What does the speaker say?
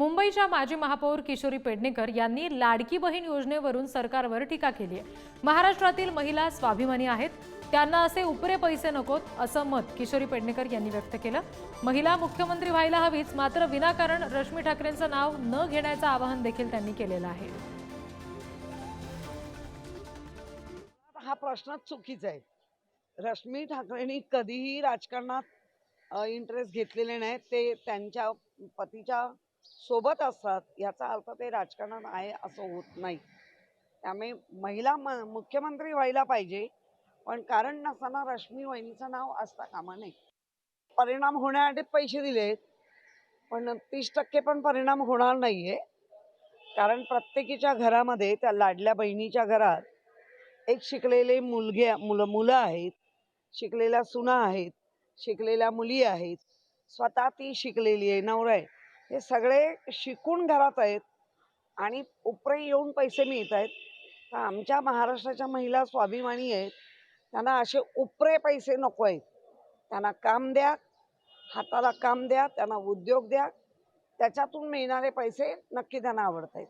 मुंबईच्या माजी महापौर किशोरी पेडणेकर यांनी लाडकी बहीण योजनेवरून सरकारवर टीका केली आहे. महाराष्ट्रातील महिला स्वाभिमानी आहेत. त्यांना असे उपरे पैसे नकोत असं मत किशोरी पेडणेकर यांनी व्यक्त केलं. महिला मुख्यमंत्री व्हायला हवीच मात्र विनाकारण रश्मी ठाकरेंचं नाव न घेण्याचं आवाहन देखील त्यांनी केलेलं आहे. हा प्रश्न चुकीचा आहे. रश्मी ठाकरेंनी कधीही राजकारणात इंटरेस्ट घेतलेले नाही ते त्यांच्या पतीच्या सोबत असतात याचा अर्थ ते राजकारणात आहे असं होत नाही. त्यामुळे महिला म मुख्यमंत्री व्हायला पाहिजे पण कारण नसताना रश्मी वहिनीचं नाव असता कामा नये. परिणाम होण्यासाठी पैसे दिलेत पण तीस टक्के पण परिणाम होणार नाही आहे कारण प्रत्येकीच्या घरामध्ये त्या लाडल्या बहिणीच्या घरात एक शिकलेले मुलगे मुलं मुलं आहेत शिकलेल्या सुना आहेत शिकलेल्या मुली आहेत स्वतः ती शिकलेली आहे नवरा आहे. हे सगळे शिकून घरात आहेत आणि उपरे येऊन पैसे मिळत आहेत. तर आमच्या महाराष्ट्राच्या महिला स्वाभिमानी आहेत. त्यांना असे उपरे पैसे नको आहेत. त्यांना काम द्या हाताला काम द्या त्यांना उद्योग द्या. त्याच्यातून मिळणारे पैसे नक्की त्यांना आवडत आहेत.